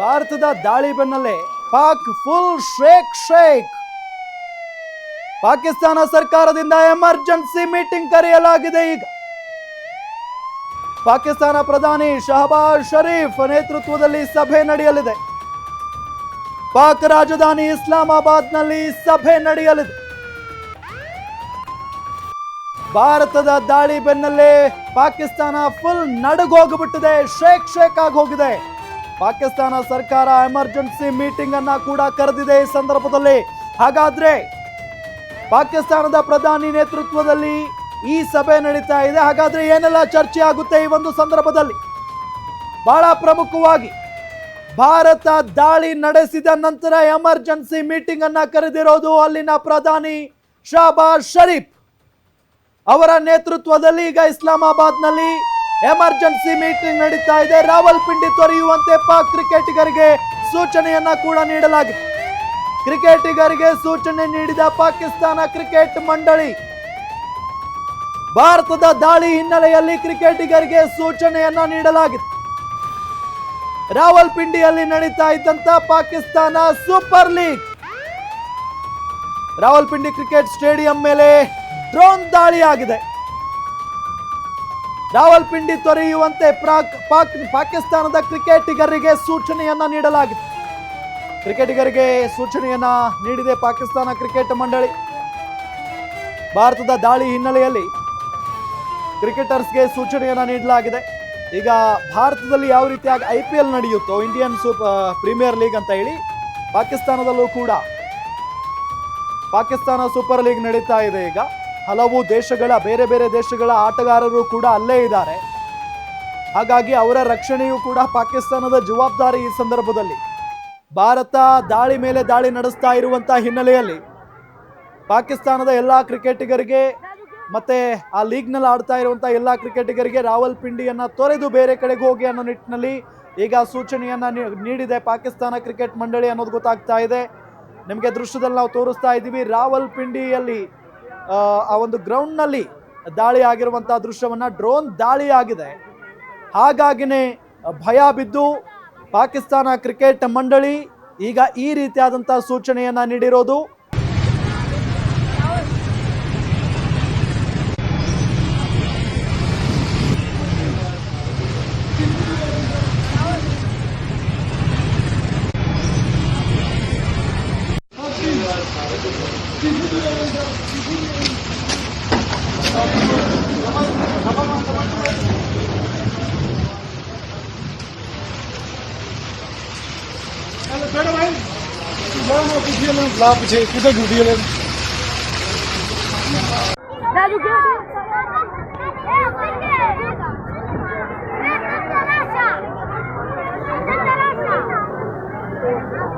ಭಾರತದ ದಾಳಿ ಬೆನ್ನಲ್ಲೇ Pak full shake shake Pakistan ಸರ್ಕಾರದಿಂದ ಎಮರ್ಜೆನ್ಸಿ ಮೀಟಿಂಗ್ ಕರೆಯಲಾಗಿದೆ ಈಗ. ಪಾಕಿಸ್ತಾನ ಪ್ರಧಾನಿ ಶಹಬಾಜ್ ಶರೀಫ್ ನೇತೃತ್ವದಲ್ಲಿ ಸಭೆ ನಡೆಯಲಿದೆ. ಪಾಕ್ ರಾಜಧಾನಿ ಇಸ್ಲಾಮಾಬಾದ್ನಲ್ಲಿ ಸಭೆ ನಡೆಯಲಿದೆ. ಭಾರತದ ದಾಳಿ ಬೆನ್ನಲ್ಲೇ ಪಾಕಿಸ್ತಾನ ಫುಲ್ ನಡುಗೋಗ್ಬಿಟ್ಟಿದೆ ಶೇಕ್ ಶೇಕ್ ಆಗಿ ಹೋಗಿದೆ ಪಾಕಿಸ್ತಾನ ಸರ್ಕಾರ ಎಮರ್ಜೆನ್ಸಿ ಮೀಟಿಂಗ್ ಅನ್ನ ಕೂಡ ಕರೆದಿದೆ ಈ ಸಂದರ್ಭದಲ್ಲಿ. ಹಾಗಾದ್ರೆ ಪಾಕಿಸ್ತಾನದ ಪ್ರಧಾನಿ ನೇತೃತ್ವದಲ್ಲಿ ಈ ಸಭೆ ನಡೀತಾ ಇದೆ. ಹಾಗಾದ್ರೆ ಏನೆಲ್ಲ ಚರ್ಚೆ ಆಗುತ್ತೆ ಈ ಒಂದು ಸಂದರ್ಭದಲ್ಲಿ? ಬಹಳ ಪ್ರಮುಖವಾಗಿ ಭಾರತ ದಾಳಿ ನಡೆಸಿದ ನಂತರ ಎಮರ್ಜೆನ್ಸಿ ಮೀಟಿಂಗ್ ಅನ್ನ ಕರೆದಿರೋದು ಅಲ್ಲಿನ ಪ್ರಧಾನಿ ಶಹಬಾಜ್ ಶರೀಫ್ ಅವರ ನೇತೃತ್ವದಲ್ಲಿ ಈಗ ಇಸ್ಲಾಮಾಬಾದ್ನಲ್ಲಿ ಎಮರ್ಜೆನ್ಸಿ ಮೀಟಿಂಗ್ ನಡೀತಾ ಇದೆ. ರಾವಲ್ಪಿಂಡಿ ತೊರೆಯುವಂತೆ ಪಾಕ್ ಕ್ರಿಕೆಟಿಗರಿಗೆ ಸೂಚನೆಯನ್ನ ಕೂಡ ನೀಡಲಾಗಿದೆ. ಕ್ರಿಕೆಟಿಗರಿಗೆ ಸೂಚನೆ ನೀಡಿದ ಪಾಕಿಸ್ತಾನ ಕ್ರಿಕೆಟ್ ಮಂಡಳಿ, ಭಾರತದ ದಾಳಿ ಹಿನ್ನೆಲೆಯಲ್ಲಿ ಕ್ರಿಕೆಟಿಗರಿಗೆ ಸೂಚನೆಯನ್ನ ನೀಡಲಾಗಿದೆ. ರಾವಲ್ಪಿಂಡಿಯಲ್ಲಿ ನಡೀತಾ ಇದ್ದಂತ Pakistan super league. Rawalpindi cricket stadium ಮೇಲೆ ಡ್ರೋನ್ ದಾಳಿ ಆಗಿದೆ ರಾವಲ್ಪಿಂಡಿ ತೊರೆಯುವಂತೆ ಪ್ರಾಕ್ ಪಾಕ್ ಪಾಕಿಸ್ತಾನದ ಕ್ರಿಕೆಟಿಗರಿಗೆ ಸೂಚನೆಯನ್ನ ನೀಡಲಾಗಿದೆ. ಕ್ರಿಕೆಟಿಗರಿಗೆ ಸೂಚನೆಯನ್ನ ನೀಡಿದೆ ಪಾಕಿಸ್ತಾನ ಕ್ರಿಕೆಟ್ ಮಂಡಳಿ. ಭಾರತದ ದಾಳಿ ಹಿನ್ನೆಲೆಯಲ್ಲಿ ಕ್ರಿಕೆಟರ್ಸ್ಗೆ ಸೂಚನೆಯನ್ನ ನೀಡಲಾಗಿದೆ. ಈಗ ಭಾರತದಲ್ಲಿ ಯಾವ ರೀತಿಯಾಗಿ ಐ ಪಿ ಎಲ್ ನಡೆಯುತ್ತೋ, ಇಂಡಿಯನ್ ಸೂಪರ್ ಪ್ರೀಮಿಯರ್ ಲೀಗ್ ಅಂತ ಹೇಳಿ ಪಾಕಿಸ್ತಾನದಲ್ಲೂ ಕೂಡ ಪಾಕಿಸ್ತಾನ ಸೂಪರ್ ಲೀಗ್ ನಡೀತಾ ಇದೆ ಈಗ. ಹಲವು ದೇಶಗಳ ಬೇರೆ ಬೇರೆ ದೇಶಗಳ ಆಟಗಾರರು ಕೂಡ ಅಲ್ಲೇ ಇದ್ದಾರೆ. ಹಾಗಾಗಿ ಅವರ ರಕ್ಷಣೆಯೂ ಕೂಡ ಪಾಕಿಸ್ತಾನದ ಜವಾಬ್ದಾರಿ ಈ ಸಂದರ್ಭದಲ್ಲಿ. ಭಾರತ ದಾಳಿ ಮೇಲೆ ದಾಳಿ ನಡೆಸ್ತಾ ಇರುವಂಥ ಹಿನ್ನೆಲೆಯಲ್ಲಿ ಪಾಕಿಸ್ತಾನದ ಎಲ್ಲ ಕ್ರಿಕೆಟಿಗರಿಗೆ ಮತ್ತೆ ಆ ಲೀಗ್ನಲ್ಲಿ ಆಡ್ತಾ ಇರುವಂಥ ಎಲ್ಲ ಕ್ರಿಕೆಟಿಗರಿಗೆ ರಾವಲ್ ಪಿಂಡಿಯನ್ನು ತೊರೆದು ಬೇರೆ ಕಡೆಗೆ ಹೋಗಿ ಅನ್ನೋ ನಿಟ್ಟಿನಲ್ಲಿ ಈಗ ಸೂಚನೆಯನ್ನ ನೀಡಿದೆ ಪಾಕಿಸ್ತಾನ ಕ್ರಿಕೆಟ್ ಮಂಡಳಿ ಅನ್ನೋದು ಗೊತ್ತಾಗ್ತಾ ಇದೆ. ನಿಮಗೆ ದೃಶ್ಯದಲ್ಲಿ ನಾವು ತೋರಿಸ್ತಾ ಇದ್ದೀವಿ ರಾವಲ್ಪಿಂಡಿಯಲ್ಲಿ ಆ, ಆ ಒಂದು ಗ್ರೌಂಡ್ನಲ್ಲಿ ದಾಳಿ ಆಗಿರುವಂಥ ದೃಶ್ಯವನ್ನು ಡ್ರೋನ್ ದಾಳಿ ಆಗಿದೆ ಹಾಗಾಗಿನೇ ಭಯ ಬಿದ್ದು ಪಾಕಿಸ್ತಾನ ಕ್ರಿಕೆಟ್ ಮಂಡಳಿ ಈಗ ಈ ರೀತಿಯಾದಂಥ ಸೂಚನೆಯನ್ನ ನೀಡಿರೋದು. ਚਲੋ ਛੱਡੋ ਭਾਈ ਜਾਨ ਨੂੰ ਕਿਸੇ ਨੂੰ ਲਾ ਪਿੱਛੇ ਕਿਤੇ ਡਿਊਟੀ ਵਾਲੇ ਰਾਜੂ ਕਿਉਂ?